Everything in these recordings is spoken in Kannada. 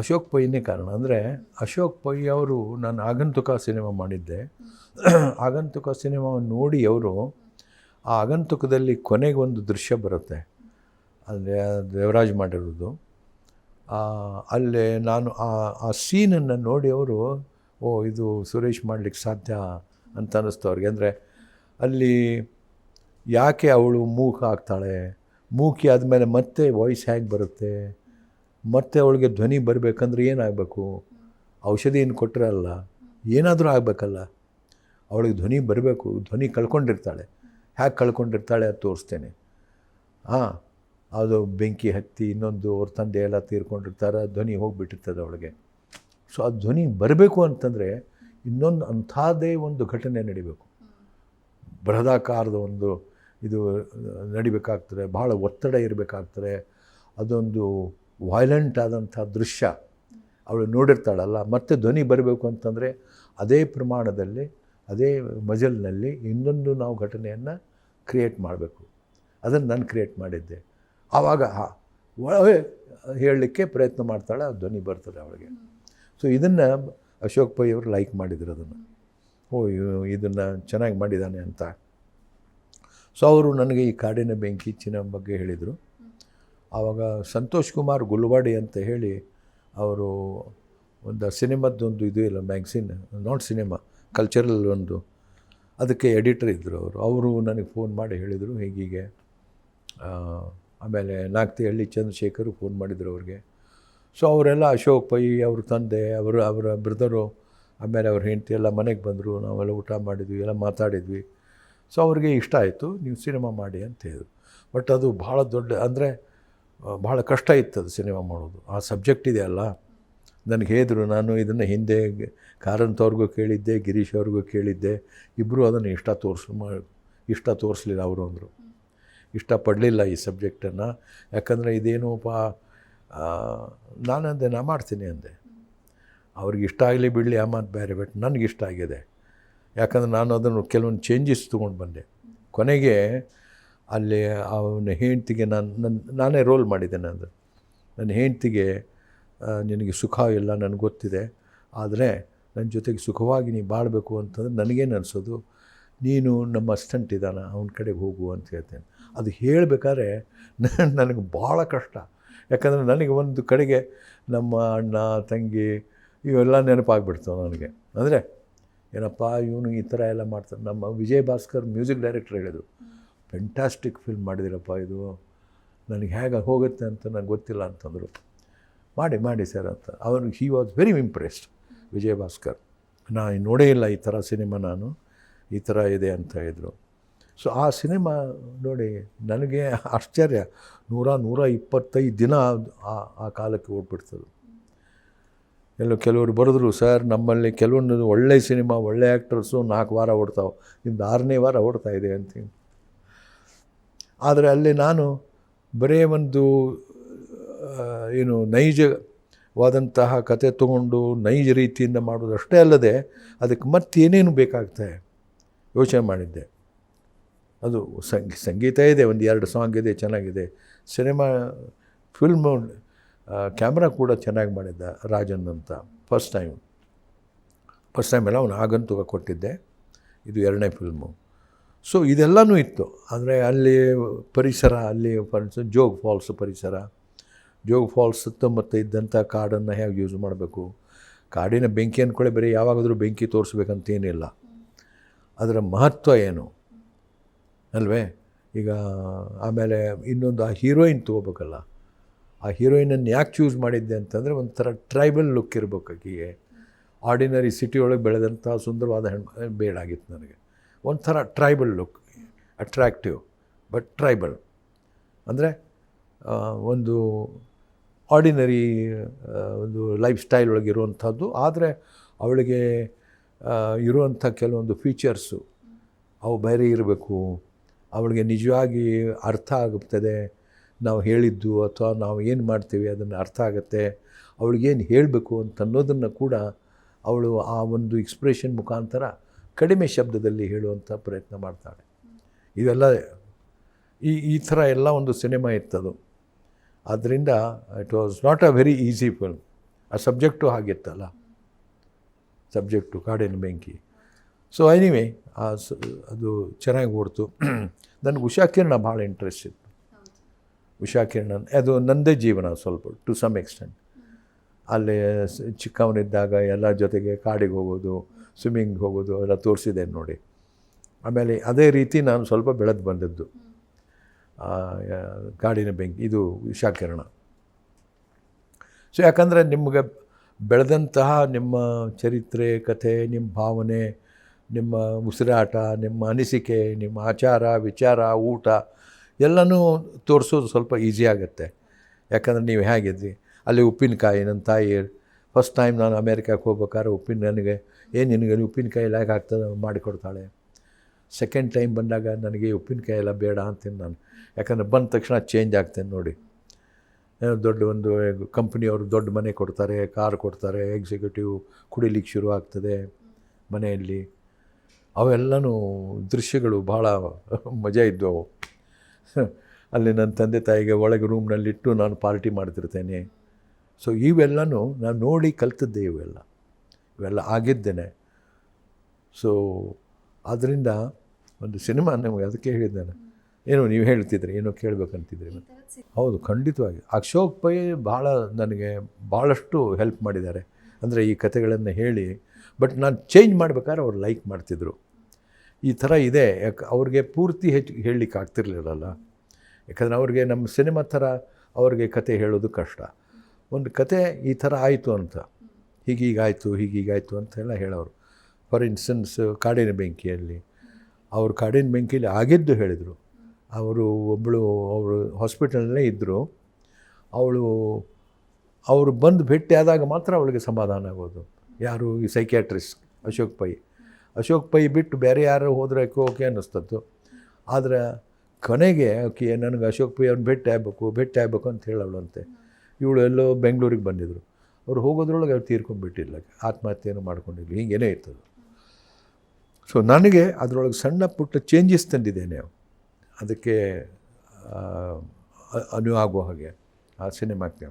ಅಶೋಕ್ ಪೈನೇ ಕಾರಣ. ಅಂದರೆ ಅಶೋಕ್ ಪೈ ಅವರು, ನಾನು ಆಗಂತುಕ ಸಿನಿಮಾ ಮಾಡಿದ್ದೆ. ಆಗಂತುಕ ಸಿನಿಮಾವನ್ನು ನೋಡಿ ಅವರು, ಆ ಆಗಂತುಕದಲ್ಲಿ ಕೊನೆಗೆ ಒಂದು ದೃಶ್ಯ ಬರುತ್ತೆ. ಅಂದರೆ ದೇವರಾಜ್ ಮಾಡಿರೋದು. ಅಲ್ಲೇ ನಾನು ಆ ಆ ಸೀನನ್ನು ನೋಡಿ ಅವರು, ಓ, ಇದು ಸುರೇಶ್ ಮಾಡಲಿಕ್ಕೆ ಸಾಧ್ಯ ಅಂತ ಅನ್ನಿಸ್ತು ಅವ್ರಿಗೆ. ಅಂದರೆ ಅಲ್ಲಿ ಯಾಕೆ ಅವಳು ಮೂಕ ಆಗ್ತಾಳೆ ಮೂಕಿ ಆದಮೇಲೆ ಮತ್ತೆ ವಾಯ್ಸ್ ಹೇಗೆ ಬರುತ್ತೆ. ಮತ್ತೆ ಅವಳಿಗೆ ಧ್ವನಿ ಬರಬೇಕಂದ್ರೆ ಏನಾಗಬೇಕು? ಔಷಧಿ ಏನು ಕೊಟ್ಟರೆ ಅಲ್ಲ? ಏನಾದರೂ ಆಗಬೇಕಲ್ಲ? ಅವಳಿಗೆ ಧ್ವನಿ ಬರಬೇಕು, ಧ್ವನಿ ಕಳ್ಕೊಂಡಿರ್ತಾಳೆ. ಹ್ಯಾಕ್ ಕಳ್ಕೊಂಡಿರ್ತಾಳೆ ಅದು ತೋರಿಸ್ತೇನೆ. ಹಾಂ, ಅದು ಬೆಂಕಿ ಹತ್ತಿ ಇನ್ನೊಂದು ಅವ್ರ ತಂದೆ ಎಲ್ಲ ತೀರ್ಕೊಂಡಿರ್ತಾರೆ, ಧ್ವನಿ ಹೋಗಿಬಿಟ್ಟಿರ್ತದೆ ಅವಳಿಗೆ. ಸೊ ಆ ಧ್ವನಿ ಬರಬೇಕು ಅಂತಂದರೆ ಇನ್ನೊಂದು ಅಂಥದ್ದೇ ಒಂದು ಘಟನೆ ನಡಿಬೇಕು. ಬೃಹದಾಕಾರದ ಒಂದು ಇದು ನಡಿಬೇಕಾಗ್ತದೆ ಭಾಳ ಒತ್ತಡ ಇರಬೇಕಾಗ್ತದೆ, ಅದೊಂದು ವಾಯ್ಲೆಂಟ್ ಆದಂಥ ದೃಶ್ಯ ಅವಳು ನೋಡಿರ್ತಾಳಲ್ಲ, ಮತ್ತೆ ಧ್ವನಿ ಬರಬೇಕು ಅಂತಂದರೆ ಅದೇ ಪ್ರಮಾಣದಲ್ಲಿ, ಅದೇ ಮಜಲ್ನಲ್ಲಿ ಇನ್ನೊಂದು ನಾವು ಘಟನೆಯನ್ನು ಕ್ರಿಯೇಟ್ ಮಾಡಬೇಕು. ಅದನ್ನು ನಾನು ಕ್ರಿಯೇಟ್ ಮಾಡಿದ್ದೆ. ಆವಾಗ ಹೇಳಲಿಕ್ಕೆ ಪ್ರಯತ್ನ ಮಾಡ್ತಾಳೆ, ಆ ಧ್ವನಿ ಬರ್ತದೆ ಅವಳಿಗೆ. ಸೊ ಇದನ್ನು ಅಶೋಕ್ ಪೈ ಅವರು ಲೈಕ್ ಮಾಡಿದ್ರು ಅದನ್ನು. ಓ ಇದನ್ನು ಚೆನ್ನಾಗಿ ಮಾಡಿದ್ದಾನೆ ಅಂತ. ಸೊ ಅವರು ನನಗೆ ಈ ಕಾಡಿನ ಬೆಂಕಿ ಚಿನ್ನ ಬಗ್ಗೆ ಹೇಳಿದರು. ಆವಾಗ ಸಂತೋಷ್ ಕುಮಾರ್ ಗುಲ್ವಾಡಿ ಅಂತ ಹೇಳಿ ಅವರು ಒಂದು ಸಿನಿಮಾದ್ದೊಂದು ಇದು ಇಲ್ಲ ಮ್ಯಾಗ್ಸಿನ್ ನಾಟ್ ಸಿನಿಮಾ ಕಲ್ಚರಲ್ ಒಂದು. ಅದಕ್ಕೆ ಎಡಿಟರ್ ಇದ್ದರು ಅವರು. ಅವರು ನನಗೆ ಫೋನ್ ಮಾಡಿ ಹೇಳಿದರು ಹೀಗೀಗೆ ಆಮೇಲೆ ನಾಗ್ತಿಹಳ್ಳಿ ಚಂದ್ರಶೇಖರು ಫೋನ್ ಮಾಡಿದರು ಅವ್ರಿಗೆ. ಸೊ ಅವರೆಲ್ಲ ಅಶೋಕ್ ಪೈ, ಅವ್ರ ತಂದೆ, ಅವರು, ಅವರ ಬ್ರದರು ಆಮೇಲೆ ಅವ್ರ ಹೆಂಡತಿ ಎಲ್ಲ ಮನೆಗೆ ಬಂದರು. ನಾವೆಲ್ಲ ಊಟ ಮಾಡಿದ್ವಿ, ಎಲ್ಲ ಮಾತಾಡಿದ್ವಿ. ಸೊ ಅವ್ರಿಗೆ ಇಷ್ಟ ಆಯಿತು, ನೀವು ಸಿನಿಮಾ ಮಾಡಿ ಅಂತ ಹೇಳಿದ್ರು. ಬಟ್ ಅದು ಭಾಳ ದೊಡ್ಡ, ಅಂದರೆ ಭಾಳ ಕಷ್ಟ ಇತ್ತು ಅದು ಸಿನಿಮಾ ಮಾಡೋದು. ಆ ಸಬ್ಜೆಕ್ಟ್ ಇದೆಯಲ್ಲ ನನಗೆ ಹೇಳಿದ್ರು, ನಾನು ಇದನ್ನು ಹಿಂದೆ ಕಾರಂತ್ ಅವ್ರಿಗೂ ಕೇಳಿದ್ದೆ, ಗಿರೀಶ್ ಅವ್ರಿಗೂ ಕೇಳಿದ್ದೆ. ಇಬ್ಬರು ಅದನ್ನು ಇಷ್ಟ ತೋರಿಸ್ ಇಷ್ಟ ತೋರಿಸ್ಲಿಲ್ಲ ಅವರು ಅಂದರು. ಇಷ್ಟಪಡಲಿಲ್ಲ ಈ ಸಬ್ಜೆಕ್ಟನ್ನು. ಯಾಕಂದರೆ ಇದೇನು ಪಾ ನಾನಂದೆ, ನಾ ಮಾಡ್ತೀನಿ ಅಂದೆ. ಅವ್ರಿಗೆ ಇಷ್ಟ ಆಗಲಿ ಬಿಡಲಿ ಆ ಮಾತು ಬೇರೆ, ಬಟ್ ನನಗಿಷ್ಟ ಆಗಿದೆ. ಯಾಕಂದ್ರೆ ನಾನು ಅದನ್ನು ಕೆಲವೊಂದು ಚೇಂಜಸ್ ತೊಗೊಂಡು ಬಂದೆ. ಕೊನೆಗೆ ಅಲ್ಲಿ ಅವನ ಹೆಂಡ್ತಿಗೆ ನಾನು ನನ್ನ ನಾನೇ ರೋಲ್ ಮಾಡಿದ್ದೇನೆ ಅದು ನನ್ನ ಹೆಂಡ್ತಿಗೆ ನಿನಗೆ ಸುಖ ಇಲ್ಲ, ನನಗೆ ಗೊತ್ತಿದೆ. ಆದರೆ ನನ್ನ ಜೊತೆಗೆ ಸುಖವಾಗಿ ನೀ ಬಾಳಬೇಕು ಅಂತಂದ್ರೆ ನನಗೇನು ಅನಿಸೋದು, ನೀನು ನಮ್ಮ ಅಸ್ಟೆಂಟ್ ಇದ್ದಾನ, ಅವನ ಕಡೆಗೆ ಹೋಗು ಅಂತ ಹೇಳ್ತೇನೆ. ಅದು ಹೇಳಬೇಕಾದ್ರೆ ನನಗೆ ಭಾಳ ಕಷ್ಟ. ಯಾಕಂದರೆ ನನಗೆ ಒಂದು ಕಡೆಗೆ ನಮ್ಮ ಅಣ್ಣ, ತಂಗಿ, ಇವೆಲ್ಲ ನೆನಪಾಗ್ಬಿಡ್ತಾವೆ ನನಗೆ. ಅಂದರೆ, ಏನಪ್ಪ, ಇವನು ಈ ಥರ ಎಲ್ಲ ಮಾಡ್ತಾರೆ ನಮ್ಮ ವಿಜಯ್ ಭಾಸ್ಕರ್ ಮ್ಯೂಸಿಕ್ ಡೈರೆಕ್ಟರ್ ಹೇಳಿದರು. ಫೆಂಟಾಸ್ಟಿಕ್ ಫಿಲ್ಮ್ ಮಾಡಿದಿರಪ್ಪ ಇದು. ನನಗೆ ಹೇಗೆ ಹೋಗುತ್ತೆ ಅಂತ ನನಗೆ ಗೊತ್ತಿಲ್ಲ ಅಂತಂದರು. ಮಾಡಿ ಮಾಡಿ ಸರ್ ಅಂತ. ಅವನು he was very impressed Vijay Bhaskar ನಾನು ನೋಡೇ ಇಲ್ಲ ಈ ಥರ ಸಿನಿಮಾ ನಾನು. ಈ ಥರ ಇದೆ ಅಂತ ಹೇಳಿದರು. ಸೊ ಆ ಸಿನಿಮಾ ನೋಡಿ ನನಗೆ ಆಶ್ಚರ್ಯ. ನೂರ ನೂರ ಇಪ್ಪತ್ತೈದು ದಿನ ಆ ಆ ಕಾಲಕ್ಕೆ ಓಡ್ಬಿಡ್ತದೆ. ಎಲ್ಲೋ ಕೆಲವರು ಬರೆದ್ರು, ಸರ್, ನಮ್ಮಲ್ಲಿ ಕೆಲವೊಂದು ಒಳ್ಳೆ ಸಿನಿಮಾ, ಒಳ್ಳೆ ಆ್ಯಕ್ಟರ್ಸು ನಾಲ್ಕು ವಾರ ಓಡ್ತಾವೆ. ನಿಮ್ದು ಆರನೇ ವಾರ ಓಡ್ತಾ ಇದೆ ಅಂತೀನಿ ಆದರೆ ಅಲ್ಲಿ ನಾನು ಬರೇ ಒಂದು ಏನು ನೈಜವಾದಂತಹ ಕತೆ ತಗೊಂಡು ನೈಜ ರೀತಿಯಿಂದ ಮಾಡೋದಷ್ಟೇ ಅಲ್ಲದೆ ಅದಕ್ಕೆ ಮತ್ತೇನೇನು ಬೇಕಾಗ್ತದೆ ಯೋಚನೆ ಮಾಡಿದ್ದೆ. ಅದು ಸಂಗ್, ಸಂಗೀತ ಇದೆ, ಒಂದು ಎರಡು ಸಾಂಗ್ ಇದೆ, ಚೆನ್ನಾಗಿದೆ. ಸಿನಿಮಾ ಫಿಲ್ಮ್ ಕ್ಯಾಮ್ರಾ ಕೂಡ ಚೆನ್ನಾಗಿ ಮಾಡಿದ್ದ ರಾಜನ್ ಅಂತ ಫಸ್ಟ್ ಟೈಮ್ ಫಸ್ಟ್ ಟೈಮ್ ಎಲ್ಲ ಅವನು ಆಗಂತುಕ ಕೊಟ್ಟಿದ್ದೆ. ಇದು ಎರಡನೇ ಫಿಲ್ಮು ಸೊ ಇದೆಲ್ಲನೂ ಇತ್ತು. ಅಂದರೆ ಅಲ್ಲಿ ಪರಿಸರ, ಅಲ್ಲಿ ಫಾರ್ ಜೋಗ್ ಫಾಲ್ಸ್ ಪರಿಸರ. ಜೋಗ್ ಫಾಲ್ಸ್ ಸುತ್ತಮುತ್ತ ಇದ್ದಂಥ ಕಾಡನ್ನು ಹೇಗೆ ಯೂಸ್ ಮಾಡಬೇಕು? ಕಾಡಿನ ಬೆಂಕಿ ಅಂದ್ಕೊಳ್ಳಿ ಬರೀ ಯಾವಾಗಾದರೂ ಬೆಂಕಿ ತೋರಿಸ್ಬೇಕಂತೇನಿಲ್ಲ. ಅದರ ಮಹತ್ವ ಏನು? ಅಲ್ವೇ? ಈಗ ಆಮೇಲೆ ಇನ್ನೊಂದು, ಆ ಹೀರೋಯಿನ್ ತೊಗೋಬೇಕಲ್ಲ. ಆ ಹೀರೋಯಿನನ್ನು ಯಾಕೆ ಚೂಸ್ ಮಾಡಿದ್ದೆ ಅಂತಂದರೆ ಒಂಥರ ಟ್ರೈಬಲ್ ಲುಕ್ ಇರಬೇಕು ಆಕೆಗೆ. ಆರ್ಡಿನರಿ ಸಿಟಿ ಒಳಗೆ ಬೆಳೆದಂಥ ಸುಂದರವಾದ ಹೆಣ್ಣು ಬೇಡಾಗಿತ್ತು ನನಗೆ. ಒಂಥರ tribal look attractive but tribal ಅಂದರೆ ಒಂದು ಆರ್ಡಿನರಿ ಒಂದು ಲೈಫ್ ಸ್ಟೈಲ್ ಒಳಗೆ ಇರುವಂಥದ್ದು. ಆದರೆ, ಅವಳಿಗೆ ಇರುವಂಥ ಕೆಲವೊಂದು ಫೀಚರ್ಸು ಅವು ಬೇರೆ ಇರಬೇಕು. ಅವಳಿಗೆ ನಿಜವಾಗಿ ಅರ್ಥ ಆಗುತ್ತದೆ. ನಾವು ಹೇಳಿದ್ದು ಅಥವಾ ನಾವು ಏನು ಮಾಡ್ತೀವಿ ಅದನ್ನು ಅರ್ಥ ಆಗುತ್ತೆ. ಅವಳಿಗೇನು ಹೇಳಬೇಕು ಅಂತ ಅನ್ನೋದನ್ನು ಕೂಡ ಅವಳು ಆ ಒಂದು ಎಕ್ಸ್ಪ್ರೆಷನ್ ಮುಖಾಂತರ ಕಡಿಮೆ ಶಬ್ದದಲ್ಲಿ ಹೇಳುವಂಥ ಪ್ರಯತ್ನ ಮಾಡ್ತಾಳೆ. ಇದೆಲ್ಲ ಈ ಈ ಥರ ಎಲ್ಲ ಒಂದು ಸಿನಿಮಾ ಇತ್ತದು. ಆದ್ದರಿಂದ it was not a very easy film ಆ ಸಬ್ಜೆಕ್ಟು ಹಾಗಿತ್ತಲ್ಲ. ಸಬ್ಜೆಕ್ಟು ಕಾಡಿನ ಬೆಂಕಿ. ಸೊ ಸ, ಅದು ಚೆನ್ನಾಗಿ ಓಡ್ತು. ನನಗೆ ಉಷಾ ಕಿರಣ ಭಾಳ ಇಂಟ್ರೆಸ್ಟ್ ಇತ್ತು. ಉಷಾ ಕಿರಣ ಅದು ನಂದೇ ಜೀವನ ಸ್ವಲ್ಪ ಟು ಸಮ್ ಎಕ್ಸ್ಟೆಂಟ್ ಅಲ್ಲಿ ಚಿಕ್ಕವನಿದ್ದಾಗ ಎಲ್ಲ ಜೊತೆಗೆ ಕಾಡಿಗೆ ಹೋಗೋದು ಸ್ವಿಮ್ಮಿಂಗ್ ಹೋಗೋದು ಎಲ್ಲ ತೋರಿಸಿದೆ ನೋಡಿ. ಆಮೇಲೆ ಅದೇ ರೀತಿ ನಾನು ಸ್ವಲ್ಪ ಬೆಳೆದು ಬಂದದ್ದು. ಕಾಡಿನ ಬೆಂಕಿ, ಇದು ವಿಷಾಕಿರಣ. ಕಿರಣ ಸೊ ಯಾಕಂದರೆ ನಿಮಗೆ ಬೆಳೆದಂತಹ ನಿಮ್ಮ ಚರಿತ್ರೆ, ಕಥೆ, ನಿಮ್ಮ ಭಾವನೆ, ನಿಮ್ಮ ಉಸಿರಾಟ, ನಿಮ್ಮ ಅನಿಸಿಕೆ, ನಿಮ್ಮ ಆಚಾರ, ವಿಚಾರ, ಊಟ, ಎಲ್ಲನೂ ತೋರಿಸೋದು ಸ್ವಲ್ಪ ಈಸಿ ಆಗುತ್ತೆ. ಯಾಕಂದರೆ ನೀವು ಹೇಗಿದ್ರಿ? ಅಲ್ಲಿ ಉಪ್ಪಿನಕಾಯಿ, ನನ್ನ ತಾಯಿ ಫಸ್ಟ್ ಟೈಮ್ ನಾನು ಅಮೇರಿಕಾಗೆ ಹೋಗ್ಬೇಕಾದ್ರೆ ಉಪ್ಪಿನ ನನಗೆ ಏನು ನಿನಗೆ ಉಪ್ಪಿನಕಾಯಿ ಹೇಗೆ ಆಗ್ತದೆ ಮಾಡಿಕೊಡ್ತಾಳೆ. ಸೆಕೆಂಡ್ ಟೈಮ್ ಬಂದಾಗ ನನಗೆ ಉಪ್ಪಿನಕಾಯಿ ಎಲ್ಲ ಬೇಡ ಅಂತೀನಿ ನಾನು. ಯಾಕಂದರೆ ಬಂದ ತಕ್ಷಣ ಚೇಂಜ್ ಆಗ್ತೇನೆ ನೋಡಿ. ದೊಡ್ಡ ಒಂದು ಕಂಪ್ನಿಯವರು ದೊಡ್ಡ ಮನೆ ಕೊಡ್ತಾರೆ ಕಾರ್ ಕೊಡ್ತಾರೆ ಎಕ್ಸಿಕ್ಯೂಟಿವ್ ಕುಡಿಲಿಕ್ಕೆ ಶುರು ಆಗ್ತದೆ ಮನೆಯಲ್ಲಿ. ಅವೆಲ್ಲನೂ ದೃಶ್ಯಗಳು ಭಾಳ ಮಜಾ ಇದ್ದವು. ಅಲ್ಲಿ ನನ್ನ ತಂದೆ ತಾಯಿಗೆ ಒಳಗೆ ರೂಮ್ನಲ್ಲಿಟ್ಟು ನಾನು ಪಾರ್ಟಿ ಮಾಡ್ತಿರ್ತೇನೆ. ಸೊ ಇವೆಲ್ಲನೂ ನಾನು ನೋಡಿ ಕಲ್ತಿದ್ದೆ ಇವೆಲ್ಲ. ಇವೆಲ್ಲ ಆಗಿದ್ದೇನೆ. ಸೊ ಆದ್ದರಿಂದ ಒಂದು ಸಿನಿಮಾ ನಮಗೆ ಅದಕ್ಕೆ ಹೇಳಿದ್ದೇನೆ. ಏನೋ ನೀವು ಹೇಳ್ತಿದ್ರಿ, ಏನೋ ಕೇಳಬೇಕಂತಿದ್ರಿ. ಹೌದು, ಖಂಡಿತವಾಗಿ. ಅಶೋಕ್ ಪೈ ಭಾಳ ನನಗೆ ಭಾಳಷ್ಟು ಹೆಲ್ಪ್ ಮಾಡಿದ್ದಾರೆ. ಅಂದರೆ ಈ ಕಥೆಗಳನ್ನು ಹೇಳಿ ಬಟ್ ನಾನು ಚೇಂಜ್ ಮಾಡ್ಬೇಕಾದ್ರೆ ಅವ್ರು ಲೈಕ್ ಮಾಡ್ತಿದ್ರು. ಈ ಥರ ಇದೆ. ಯಾಕೆ, ಅವ್ರಿಗೆ ಪೂರ್ತಿ ಹೆಚ್ಚು ಹೇಳಲಿಕ್ಕೆ ಆಗ್ತಿರ್ಲಿಲ್ಲಲ್ಲ. ಯಾಕಂದರೆ ಅವ್ರಿಗೆ ನಮ್ಮ ಸಿನಿಮಾ ಥರ ಅವ್ರಿಗೆ ಕತೆ ಹೇಳೋದು ಕಷ್ಟ. ಒಂದು ಕತೆ ಈ ಥರ ಆಯಿತು ಅಂತ. ಹೀಗೀಗಾಯಿತು ಹೀಗೀಗಾಯಿತು ಅಂತ ಎಲ್ಲ ಹೇಳೋರು. ಫಾರ್ ಇನ್ಸ್ಟೆನ್ಸ್ ಕಾಡಿನ ಬೆಂಕಿಯಲ್ಲಿ ಅವರು ಕಾಡಿನ ಬೆಂಕಿಯಲ್ಲಿ ಆಗಿದ್ದು ಹೇಳಿದರು. ಅವರು ಒಬ್ಬಳು ಅವರು ಹಾಸ್ಪಿಟಲಲ್ಲೇ ಇದ್ದರು ಅವಳು, ಅವರು ಬಂದು ಭೇಟಿ ಆದಾಗ ಮಾತ್ರ ಅವಳಿಗೆ ಸಮಾಧಾನ ಆಗೋದು. ಯಾರು ಈ ಸೈಕ್ಯಾಟ್ರಿಸ್ಟ್ ಅಶೋಕ್ ಪೈ. ಅಶೋಕ್ ಪೈ ಬಿಟ್ಟು ಬೇರೆ ಯಾರು ಹೋದರೆ ಓಕೆ ಅನ್ನಿಸ್ತದ್ದು. ಆದರೆ ಕೊನೆಗೆ, ಓಕೆ, ನನಗೆ ಅಶೋಕ್ ಪೈ ಅವ್ನು ಭೇಟಿ ಆಗಬೇಕು ಭೇಟಿ ಆಗಬೇಕು ಅಂತ ಹೇಳವಳಂತೆ ಇವಳು ಎಲ್ಲೋ ಬೆಂಗಳೂರಿಗೆ ಬಂದಿದ್ದರು ಅವ್ರು ಹೋಗೋದ್ರೊಳಗೆ ಅವ್ರು ತೀರ್ಕೊಂಡ್ಬಿಟ್ಟಿಲ್ಲ. ಆತ್ಮಹತ್ಯೆಯನ್ನು ಮಾಡ್ಕೊಂಡಿಲ್ಲ. ಹೀಗೇನೇ ಇರ್ತದೆ. ಸೊ ನನಗೆ ಅದರೊಳಗೆ ಸಣ್ಣ ಪುಟ್ಟ ಚೇಂಜಸ್ ತಂದಿದ್ದೇನೆ ಅದಕ್ಕೆ ಅನು ಆಗೋ ಹಾಗೆ ಆ ಸಿನಿಮಾಕ್ಕೆ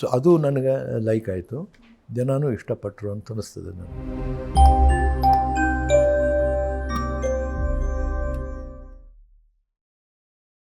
ಸೊ ಅದು ನನಗೆ ಲೈಕ್ ಆಯಿತು. ಜನನೂ ಇಷ್ಟಪಟ್ಟರು ಅಂತ ಅನ್ನಿಸ್ತದೆ ನನಗೆ.